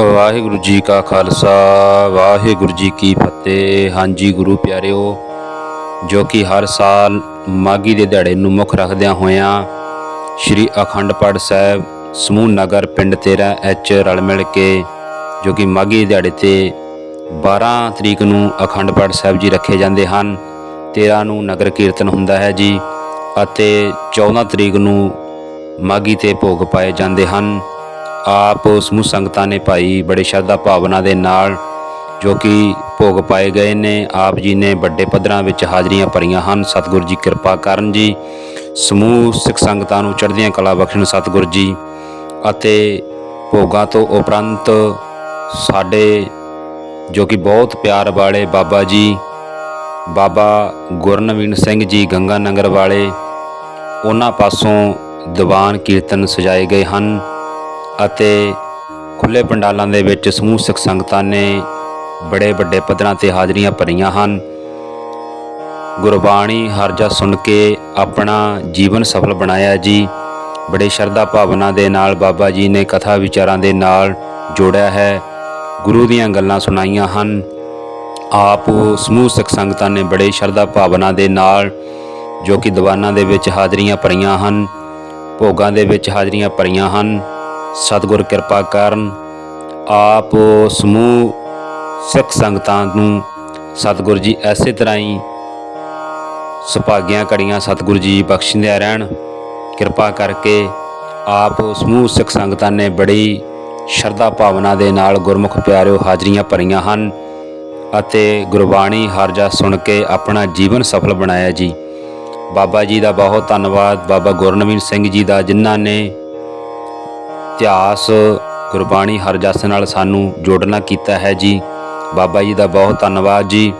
ਵਾਹਿਗੁਰੂ ਜੀ ਕਾ ਖਾਲਸਾ, ਵਾਹਿਗੁਰੂ ਜੀ ਕੀ ਫਤਿਹ। ਹਾਂਜੀ ਗੁਰੂ ਪਿਆਰਿਓ, ਜੋ ਕਿ ਹਰ ਸਾਲ ਮਾਗੀ ਦੇ ਦਿਹਾੜੇ ਨੂੰ ਮੁੱਖ ਰੱਖਦਿਆਂ ਹੋਇਆਂ ਸ੍ਰੀ ਅਖੰਡ ਪਾਠ ਸਾਹਿਬ ਸਮੂਹ ਨਗਰ ਪਿੰਡ 13 ਐਚ ਰਲ ਮਿਲ ਕੇ, ਜੋ ਕਿ ਮਾਗੀ ਦੇ ਦਿਹਾੜੇ ਤੇ 12 ਤਰੀਕ ਨੂੰ ਅਖੰਡ ਪਾਠ ਸਾਹਿਬ ਜੀ ਰੱਖੇ ਜਾਂਦੇ ਹਨ। 13 ਨੂੰ ਨਗਰ ਕੀਰਤਨ ਹੁੰਦਾ ਹੈ ਜੀ ਅਤੇ 14 ਤਰੀਕ ਨੂੰ ਮਾਗੀ ਤੇ ਭੋਗ ਪਾਏ ਜਾਂਦੇ ਹਨ। ਆਪ ਸਮੂਹ ਸੰਗਤਾਂ ਨੇ ਭਾਈ ਬੜੇ ਸ਼ਰਧਾ ਭਾਵਨਾ ਦੇ ਨਾਲ, ਜੋ ਕਿ ਭੋਗ ਪਾਏ ਗਏ ਨੇ। ਆਪ ਜੀ ਨੇ ਵੱਡੇ ਪੱਧਰਾਂ ਵਿੱਚ ਹਾਜ਼ਰੀਆਂ ਭਰੀਆਂ ਹਨ। ਸਤਿਗੁਰੂ ਜੀ ਕਿਰਪਾ ਕਰਨ ਜੀ। ਸਮੂਹ ਸਿੱਖ ਸੰਗਤਾਂ ਨੂੰ ਚੜ੍ਹਦੀਆਂ ਕਲਾ ਬਖਸ਼ਣ ਸਤਿਗੁਰੂ ਜੀ ਅਤੇ ਭੋਗਾਂ ਤੋਂ ਉਪਰੰਤ ਸਾਡੇ ਜੋ ਕਿ ਬਹੁਤ ਪਿਆਰ ਵਾਲੇ ਬਾਬਾ ਜੀ, ਬਾਬਾ ਗੁਰਨਵੀਨ ਸਿੰਘ ਜੀ ਗੰਗਾ ਨਗਰ ਵਾਲੇ, ਉਹਨਾਂ ਪਾਸੋਂ ਦੀਵਾਨ ਕੀਰਤਨ ਸਜਾਏ ਗਏ ਹਨ। ਅਤੇ ਖੁੱਲੇ ਪੰਡਾਲਾਂ ਦੇ ਵਿੱਚ ਸਮੂਹ ਸਿੱਖ ਸੰਗਤਾਂ ਨੇ ਬੜੇ ਵੱਡੇ ਪੱਧਰਾਂ ਤੇ ਹਾਜ਼ਰੀਆਂ ਭਰੀਆਂ ਹਨ। ਗੁਰਬਾਣੀ ਹਰਜਾ ਸੁਣ ਕੇ ਆਪਣਾ ਜੀਵਨ ਸਫਲ ਬਣਾਇਆ ਜੀ। ਬੜੇ ਸ਼ਰਧਾ ਭਾਵਨਾ ਦੇ ਨਾਲ ਬਾਬਾ ਜੀ ਨੇ ਕਥਾ ਵਿਚਾਰਾਂ ਦੇ ਨਾਲ ਜੋੜਿਆ ਹੈ। ਗੁਰੂ ਦੀਆਂ ਗੱਲਾਂ ਸੁਣਾਈਆਂ ਹਨ। ਆਪ ਸਮੂਹ ਸਿੱਖ ਸੰਗਤਾਂ ਨੇ ਬੜੇ ਸ਼ਰਧਾ ਭਾਵਨਾ ਦੇ ਨਾਲ ਜੋ ਕਿ ਦੀਵਾਨਾਂ ਦੇ ਵਿੱਚ ਹਾਜ਼ਰੀਆਂ ਭਰੀਆਂ ਹਨ, ਭੋਗਾਂ ਦੇ ਵਿੱਚ ਹਾਜ਼ਰੀਆਂ ਭਰੀਆਂ ਹਨ। ਸਤਿਗੁਰ ਕਿਰਪਾ ਕਰਨ ਆਪ ਸਮੂਹ ਸਿੱਖ ਸੰਗਤਾਂ ਨੂੰ ਸਤਿਗੁਰ ਜੀ ਐਸੇ ਤਰ੍ਹਾਂ ਹੀ ਸੁਭਾਗਿਆਂ ਘੜੀਆਂ ਸਤਿਗੁਰ ਜੀ ਬਖਸ਼ਿੰਦਿਆਂ ਰਹਿਣ। ਕਿਰਪਾ ਕਰਕੇ ਆਪ ਸਮੂਹ ਸਿੱਖ ਸੰਗਤਾਂ ਨੇ ਬੜੀ ਸ਼ਰਧਾ ਭਾਵਨਾ ਦੇ ਨਾਲ ਗੁਰਮੁਖ ਪਿਆਰਿਓ ਹਾਜ਼ਰੀਆਂ ਭਰੀਆਂ ਹਨ ਅਤੇ ਗੁਰਬਾਣੀ ਹਰਜਾ ਸੁਣ ਕੇ ਆਪਣਾ ਜੀਵਨ ਸਫਲ ਬਣਾਇਆ ਜੀ। ਬਾਬਾ ਜੀ ਦਾ ਬਹੁਤ ਧੰਨਵਾਦ। ਬਾਬਾ ਗੁਰਨਵੀਨ ਸਿੰਘ ਜੀ ਦਾ ਜਿਨ੍ਹਾਂ ਨੇ ਇਤਿਹਾਸ, ਗੁਰਬਾਣੀ ਹਰਜਸ ਨਾਲ ਸਾਨੂੰ ਜੋੜਨਾ ਕੀਤਾ ਹੈ ਜੀ। ਬਾਬਾ ਜੀ ਦਾ ਬਹੁਤ ਧੰਨਵਾਦ ਜੀ।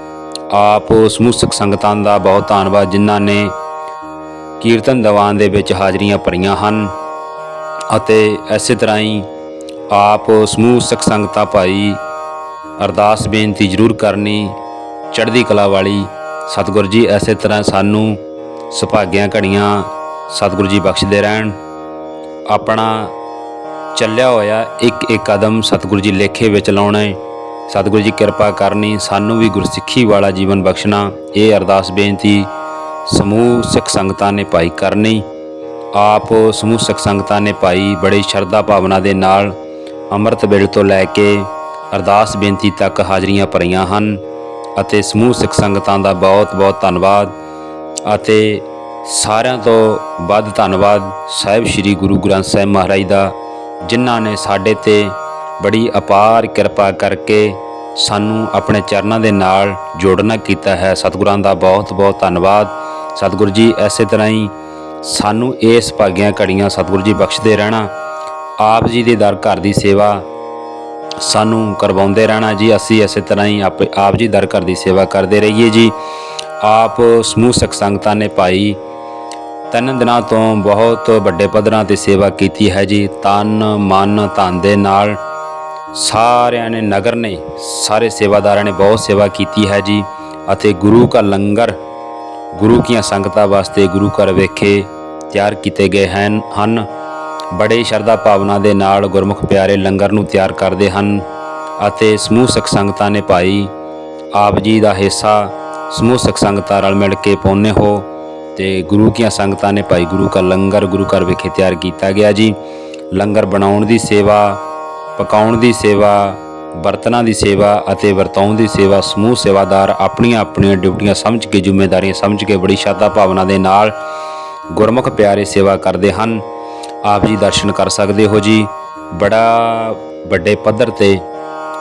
ਆਪ ਸਮੂਹ ਸਿੱਖ ਸੰਗਤਾਂ ਦਾ ਬਹੁਤ ਧੰਨਵਾਦ ਜਿਨ੍ਹਾਂ ਨੇ ਕੀਰਤਨ ਦੀਵਾਨ ਦੇ ਵਿੱਚ ਹਾਜ਼ਰੀਆਂ ਭਰੀਆਂ ਹਨ। ਅਤੇ ਇਸੇ ਤਰ੍ਹਾਂ ਹੀ ਆਪ ਸਮੂਹ ਸਿੱਖ ਸੰਗਤਾਂ ਭਾਈ ਅਰਦਾਸ ਬੇਨਤੀ ਜ਼ਰੂਰ ਕਰਨੀ, ਚੜ੍ਹਦੀ ਕਲਾ ਵਾਲੀ। ਸਤਿਗੁਰੂ ਜੀ ਐਸੇ ਤਰ੍ਹਾਂ ਸਾਨੂੰ ਸੁਭਾਗਿਆਂ ਘੜੀਆਂ ਸਤਿਗੁਰੂ ਜੀ ਬਖਸ਼ਦੇ ਰਹਿਣ। ਆਪਣਾ ਚੱਲਿਆ ਹੋਇਆ ਇੱਕ ਇੱਕ ਕਦਮ ਸਤਿਗੁਰੂ ਜੀ ਲੇਖੇ ਵਿੱਚ ਲਾਉਣਾ ਹੈ ਸਤਿਗੁਰੂ ਜੀ ਕਿਰਪਾ ਕਰਨੀ, ਸਾਨੂੰ ਵੀ ਗੁਰਸਿੱਖੀ ਵਾਲਾ ਜੀਵਨ ਬਖਸ਼ਣਾ। ਇਹ ਅਰਦਾਸ ਬੇਨਤੀ ਸਮੂਹ ਸਿੱਖ ਸੰਗਤਾਂ ਨੇ ਭਾਈ ਕਰਨੀ। ਆਪ ਸਮੂਹ ਸਿੱਖ ਸੰਗਤਾਂ ਨੇ ਭਾਈ ਬੜੀ ਸ਼ਰਧਾ ਭਾਵਨਾ ਦੇ ਨਾਲ ਅੰਮ੍ਰਿਤ ਵੇਲੇ ਤੋਂ ਲੈ ਕੇ ਅਰਦਾਸ ਬੇਨਤੀ ਤੱਕ ਹਾਜ਼ਰੀਆਂ ਭਰੀਆਂ ਹਨ ਅਤੇ ਸਮੂਹ ਸਿੱਖ ਸੰਗਤਾਂ ਦਾ ਬਹੁਤ ਬਹੁਤ ਧੰਨਵਾਦ ਅਤੇ ਸਾਰਿਆਂ ਤੋਂ ਵੱਧ ਧੰਨਵਾਦ। ਸਾਹਿਬ ਸ੍ਰੀ ਗੁਰੂ ਗ੍ਰੰਥ ਸਾਹਿਬ ਮਹਾਰਾਜ ਦਾ ਜਿਨ੍ਹਾਂ ਨੇ ਸਾਡੇ ਤੇ ਬੜੀ ਅਪਾਰ ਕਿਰਪਾ ਕਰਕੇ ਸਾਨੂੰ ਆਪਣੇ ਚਰਨਾਂ ਦੇ ਨਾਲ ਜੋੜਨਾ ਕੀਤਾ ਹੈ। ਸਤਿਗੁਰਾਂ ਦਾ ਬਹੁਤ ਬਹੁਤ ਧੰਨਵਾਦ। ਸਤਿਗੁਰੂ ਜੀ ਐਸੇ ਤਰ੍ਹਾਂ ਹੀ ਸਾਨੂੰ ਇਸ ਭਾਗੀਆਂ ਘੜੀਆਂ ਸਤਿਗੁਰੂ ਜੀ ਬਖਸ਼ਦੇ ਰਹਿਣਾ, ਆਪ ਜੀ ਦੇ ਦਰ ਘਰ ਦੀ ਸੇਵਾ ਸਾਨੂੰ ਕਰਵਾਉਂਦੇ ਰਹਿਣਾ ਜੀ। ਅਸੀਂ ਇਸੇ ਤਰ੍ਹਾਂ ਹੀ ਆਪ ਆਪ ਜੀ ਦਰ ਘਰ ਦੀ ਸੇਵਾ ਕਰਦੇ ਰਹੀਏ ਜੀ। ਆਪ ਸਮੂਹ ਸਿੱਖ ਸੰਗਤਾਂ ਨੇ ਪਾਈ ਤਿੰਨ ਦਿਨਾਂ ਤੋਂ ਬਹੁਤ ਵੱਡੇ ਪੱਧਰਾਂ ਤੇ ਸੇਵਾ ਕੀਤੀ ਹੈ ਜੀ। ਤਨ, ਮਨ, ਧਨ ਦੇ ਨਾਲ ਸਾਰਿਆਂ ਨੇ, ਨਗਰ ਨੇ, ਸਾਰੇ ਸੇਵਾਦਾਰਾਂ ਨੇ ਬਹੁਤ ਸੇਵਾ ਕੀਤੀ ਹੈ ਜੀ। ਅਤੇ ਗੁਰੂ ਕਾ ਲੰਗਰ, ਗੁਰੂ ਕੀਆਂ ਸੰਗਤਾਂ ਵਾਸਤੇ ਗੁਰੂ ਘਰ ਵੇਖੇ ਤਿਆਰ ਕੀਤੇ ਗਏ ਹਨ। ਹਨ। ਬੜੇ ਸ਼ਰਧਾ ਭਾਵਨਾ ਦੇ ਨਾਲ ਗੁਰਮੁਖ ਪਿਆਰੇ ਲੰਗਰ ਨੂੰ ਤਿਆਰ ਕਰਦੇ ਹਨ। ਅਤੇ ਸਮੂਹ ਸਿੱਖ ਸੰਗਤਾਂ ਨੇ ਭਾਈ ਆਪ ਜੀ ਦਾ ਹਿੱਸਾ ਸਮੂਹ ਸਿੱਖ ਸੰਗਤਾਂ ਰਲ ਮਿਲ ਕੇ ਪਾਉਂਦੇ ਹੋ। ਤੇ ਗੁਰੂ ਕੀਆਂ ਸੰਗਤਾਂ ਨੇ ਭਾਈ ਗੁਰੂ ਕਾ ਲੰਗਰ, ਗੁਰੂ ਘਰ ਵਿਖੇ ਤਿਆਰ ਕੀਤਾ ਗਿਆ ਜੀ। ਲੰਗਰ ਬਣਾਉਣ ਦੀ ਸੇਵਾ, ਪਕਾਉਣ ਦੀ ਸੇਵਾ ਬਰਤਨਾਂ ਦੀ ਸੇਵਾ ਅਤੇ ਵਰਤਾਉਣ ਦੀ ਸੇਵਾ ਸਮੂਹ ਸੇਵਾਦਾਰ ਆਪਣੀਆਂ ਆਪਣੀਆਂ ਡਿਊਟੀਆਂ ਸਮਝ ਕੇ, ਜ਼ਿੰਮੇਵਾਰੀਆਂ ਸਮਝ ਕੇ, ਬੜੀ ਸ਼ਰਧਾ ਭਾਵਨਾ ਦੇ ਨਾਲ ਗੁਰਮੁਖ ਪਿਆਰੇ ਸੇਵਾ ਕਰਦੇ ਹਨ। ਆਪ ਜੀ ਦਰਸ਼ਨ ਕਰ ਸਕਦੇ ਹੋ ਜੀ। ਬੜਾ ਵੱਡੇ ਪੱਧਰ ਤੇ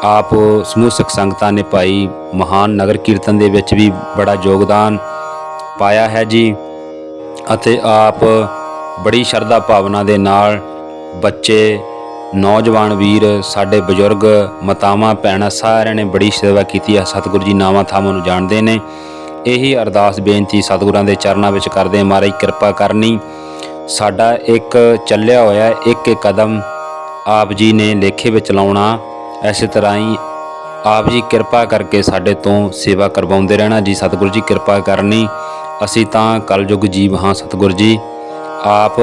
ਆਪ ਸਮੂਹ ਸਿੱਖ ਸੰਗਤਾਂ ਨੇ ਭਾਈ ਮਹਾਨ ਨਗਰ ਕੀਰਤਨ ਦੇ ਵਿੱਚ ਵੀ ਬੜਾ ਯੋਗਦਾਨ ਪਾਇਆ ਹੈ ਜੀ ਅਤੇ ਆਪ ਬੜੀ ਸ਼ਰਧਾ ਭਾਵਨਾ ਦੇ ਨਾਲ ਬੱਚੇ ਨੌਜਵਾਨ ਵੀਰ ਸਾਡੇ ਬਜ਼ੁਰਗ ਮਾਤਾਵਾਂ ਭੈਣਾਂ ਸਾਰਿਆਂ ਨੇ ਬੜੀ ਸੇਵਾ ਕੀਤੀ ਹੈ ਸਤਿਗੁਰੂ ਜੀ ਨਾਵਾਂ ਥਾਵਾਂ ਨੂੰ ਜਾਣਦੇ ਨੇ। ਇਹੀ ਅਰਦਾਸ ਬੇਨਤੀ ਸਤਿਗੁਰਾਂ ਦੇ ਚਰਨਾਂ ਵਿੱਚ ਕਰਦੇ ਹਾਂ, ਮਹਾਰਾਜ ਕਿਰਪਾ ਕਰਨੀ। ਸਾਡਾ ਇੱਕ ਚੱਲਿਆ ਹੋਇਆ ਇੱਕ ਇੱਕ ਕਦਮ ਆਪ ਜੀ ਨੇ ਲੇਖੇ ਵਿੱਚ ਲਾਉਣਾ। ਐਸੇ ਤਰ੍ਹਾਂ ਹੀ ਆਪ ਜੀ ਕਿਰਪਾ ਕਰਕੇ ਸਾਡੇ ਤੋਂ ਸੇਵਾ ਕਰਵਾਉਂਦੇ ਰਹਿਣਾ। ਜੀ ਸਤਿਗੁਰੂ ਜੀ ਕਿਰਪਾ ਕਰਨੀ। ਅਸੀਂ ਤਾਂ ਕਲਯੁਗ ਜੀਵ ਹਾਂ ਸਤਿਗੁਰੂ ਜੀ। ਆਪ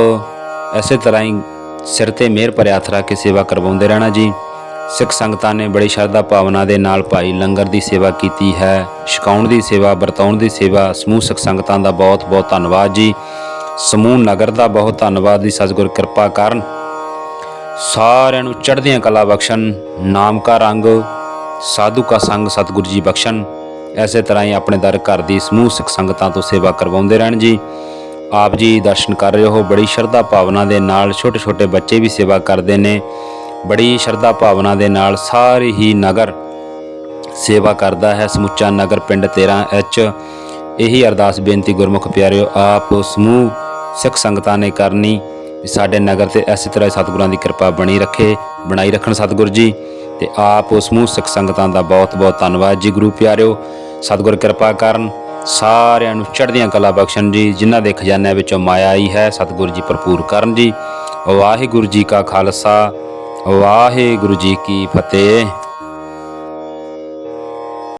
ਐਸੇ ਤਰ੍ਹਾਂ ਹੀ ਸਿਰ ਤੇ ਮਿਹਰ ਭਰਿਆ ਹੱਥ ਰੱਖ ਕੇ ਸੇਵਾ ਕਰਵਾਉਂਦੇ ਰਹਿਣਾ ਜੀ। ਸਿੱਖ ਸੰਗਤਾਂ ਨੇ ਬੜੀ ਸ਼ਰਧਾ ਭਾਵਨਾ ਦੇ ਨਾਲ ਭਾਈ ਲੰਗਰ ਦੀ ਸੇਵਾ ਕੀਤੀ ਹੈ, ਛਕਾਉਣ ਦੀ ਸੇਵਾ, ਵਰਤਾਉਣ ਦੀ ਸੇਵਾ, ਸਮੂਹ ਸਿੱਖ ਸੰਗਤਾਂ ਦਾ ਬਹੁਤ ਬਹੁਤ ਧੰਨਵਾਦ ਜੀ। ਸਮੂਹ ਨਗਰ ਦਾ ਬਹੁਤ ਧੰਨਵਾਦ ਜੀ, ਸਤਿਗੁਰ ਕਿਰਪਾ ਕਰਨ। ਸਾਰਿਆਂ ਨੂੰ ਚੜ੍ਹਦੀਆਂ ਕਲਾ ਬਖਸ਼ਣ ਨਾਮ ਕਾ ਰੰਗ, ਸਾਧੂ ਕਾ ਸੰਗ ਸਤਿਗੁਰੂ ਜੀ ਬਖਸ਼ਣ। ਐਸੇ ਤਰ੍ਹਾਂ ਹੀ ਆਪਣੇ ਦਰ ਘਰ ਦੀ ਸਮੂਹ ਸਿੱਖ ਸੰਗਤਾਂ ਤੋਂ ਸੇਵਾ ਕਰਵਾਉਂਦੇ ਰਹਿਣ ਜੀ। ਆਪ ਜੀ ਦਰਸ਼ਨ ਕਰ ਰਹੇ ਹੋ, ਬੜੀ ਸ਼ਰਧਾ ਭਾਵਨਾ ਦੇ ਨਾਲ ਛੋਟੇ ਛੋਟੇ ਬੱਚੇ ਵੀ ਸੇਵਾ ਕਰਦੇ ਨੇ। ਬੜੀ ਸ਼ਰਧਾ ਭਾਵਨਾ ਦੇ ਨਾਲ ਸਾਰੇ ਹੀ ਨਗਰ ਸੇਵਾ ਕਰਦਾ ਹੈ। ਸਮੁੱਚਾ ਨਗਰ ਪਿੰਡ 13 ਐਚ। ਇਹੀ ਅਰਦਾਸ, ਬੇਨਤੀ, ਗੁਰਮੁਖ ਪਿਆਰਿਓ, ਆਪ ਸਮੂਹ ਸਿੱਖ ਸੰਗਤਾਂ ਨੇ ਕਰਨੀ ਸਾਡੇ ਨਗਰ ਤੇ ਐਸੀ ਤਰ੍ਹਾਂ ਸਤਿਗੁਰਾਂ ਦੀ ਕਿਰਪਾ ਬਣੀ ਰੱਖੇ, ਬਣਾਈ ਰੱਖਣ ਸਤਿਗੁਰ ਜੀ। ਤੇ ਆਪ ਸਮੂਹ ਸਿੱਖ ਸੰਗਤਾਂ ਦਾ ਬਹੁਤ ਬਹੁਤ ਧੰਨਵਾਦ ਜੀ, ਗੁਰੂ ਪਿਆਰਿਓ। ਸਤਿਗੁਰ ਕਿਰਪਾ ਕਰਨ ਸਾਰਿਆਂ ਨੂੰ ਚੜ੍ਹਦੀਆਂ ਕਲਾ ਬਖਸ਼ਣ ਜੀ, ਜਿਨ੍ਹਾਂ ਦੇ ਖਜ਼ਾਨਿਆਂ ਵਿੱਚੋਂ ਮਾਇਆ ਆਈ ਹੈ, ਸਤਿਗੁਰ ਜੀ ਭਰਪੂਰ ਕਰਨ ਜੀ। ਵਾਹਿਗੁਰੂ ਜੀ ਕਾ ਖਾਲਸਾ, ਵਾਹਿਗੁਰੂ ਜੀ ਕੀ ਫਤਿਹ।